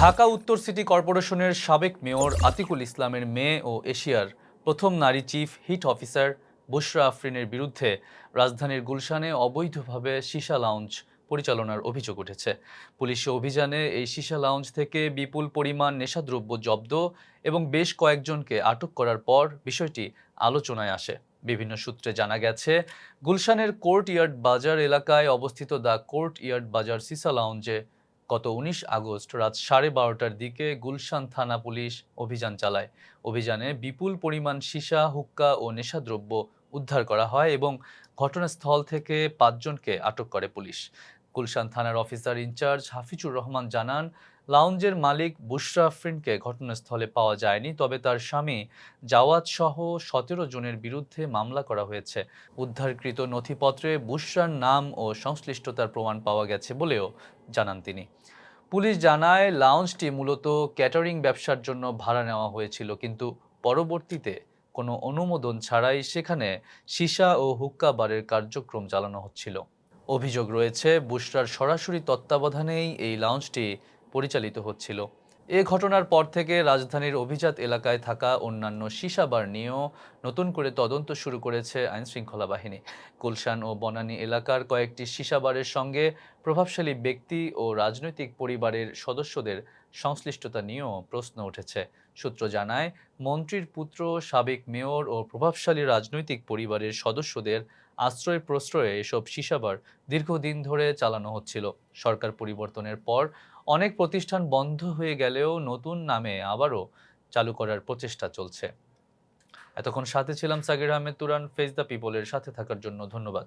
ঢাকা উত্তর সিটি কর্পোরেশনের সাবেক মেয়র আতিকুল ইসলামের মেয়ে ও এশিয়ার প্রথম নারী চিফ হিট অফিসার বুশরা আফরিনের বিরুদ্ধে রাজধানীর গুলশানে অবৈধভাবে সীসা লাউঞ্জ পরিচালনার অভিযোগ উঠেছে। পুলিশি অভিযানে এই সীসা লাউঞ্জ থেকে বিপুল পরিমাণ নেশাদ্রব্য জব্দ এবং বেশ কয়েকজনকে আটক করার পর বিষয়টি আলোচনায় আসে। বিভিন্ন সূত্রে জানা গেছে, গুলশানের কোর্ট ইয়ার্ড বাজার এলাকায় অবস্থিত দ্য কোর্ট ইয়ার্ড বাজার সিসা লাউঞ্জে গত উনিশ আগস্ট রাত সাড়ে বারোটার দিকে গুলশান থানা পুলিশ অভিযান চালায়। অভিযানে বিপুল পরিমাণ সীসা, হুক্কা ও নেশাদ্রব্য উদ্ধার করা হয় এবং ঘটনাস্থল থেকে পাঁচজনকে আটক করে পুলিশ। গুলশান থানার অফিসার ইনচার্জ হাফিজুর রহমান জানান লাউঞ্জের মালিক বুশরা আফরিনকে ঘটনাস্থলে পাওয়া যায়নি, তবে তার স্বামী জাওয়াত সহ সতেরো জনের বিরুদ্ধে মামলা করা হয়েছে। উদ্ধারকৃত নথিপত্রে বুশরার নাম ও সংশ্লিষ্টতার প্রমাণ পাওয়া গেছে বলেও জানান তিনি। পুলিশ জানায় লাউঞ্জটি মূলত ক্যাটারিং ব্যবসার জন্য ভাড়া নেওয়া হয়েছিল, কিন্তু পরবর্তীতে কোনো অনুমোদন ছাড়াই সেখানে সীসা ও হুক্কা বারের কার্যক্রম চালানো হচ্ছিল। অভিযোগ রয়েছে বুশরার সরাসরি তত্ত্বাবধানেই এই লাউঞ্জটি পরিচালিত হচ্ছিল। এ ঘটনার পর থেকে রাজধানীর অভিজাত এলাকায় থাকা অন্যান্য সিসাবার নিয়েও নতুন করে তদন্ত শুরু করেছে আইনশৃঙ্খলা বাহিনী। গুলশান ও বনানী এলাকার কয়েকটি সিসাবারের সঙ্গে প্রভাবশালী ব্যক্তি ও রাজনৈতিক পরিবারের সদস্যদের সংশ্লিষ্টতা নিয়েও প্রশ্ন উঠেছে। সূত্র জানায়, মন্ত্রীর পুত্র, সাবেক মেয়র ও প্রভাবশালী রাজনৈতিক পরিবারের সদস্যদের আশ্রয় প্রশ্রয়ে এসব সিসাবার দীর্ঘদিন ধরে চালানো হচ্ছিল। সরকার পরিবর্তনের পর অনেক প্রতিষ্ঠান বন্ধ হয়ে গেলেও নতুন নামে আবারও চালু করার প্রচেষ্টা চলছে। এতক্ষণ সাথে ছিলাম সাকির আহমেদ তুরান, ফেস দ্য পিপলের সাথে থাকার জন্য ধন্যবাদ।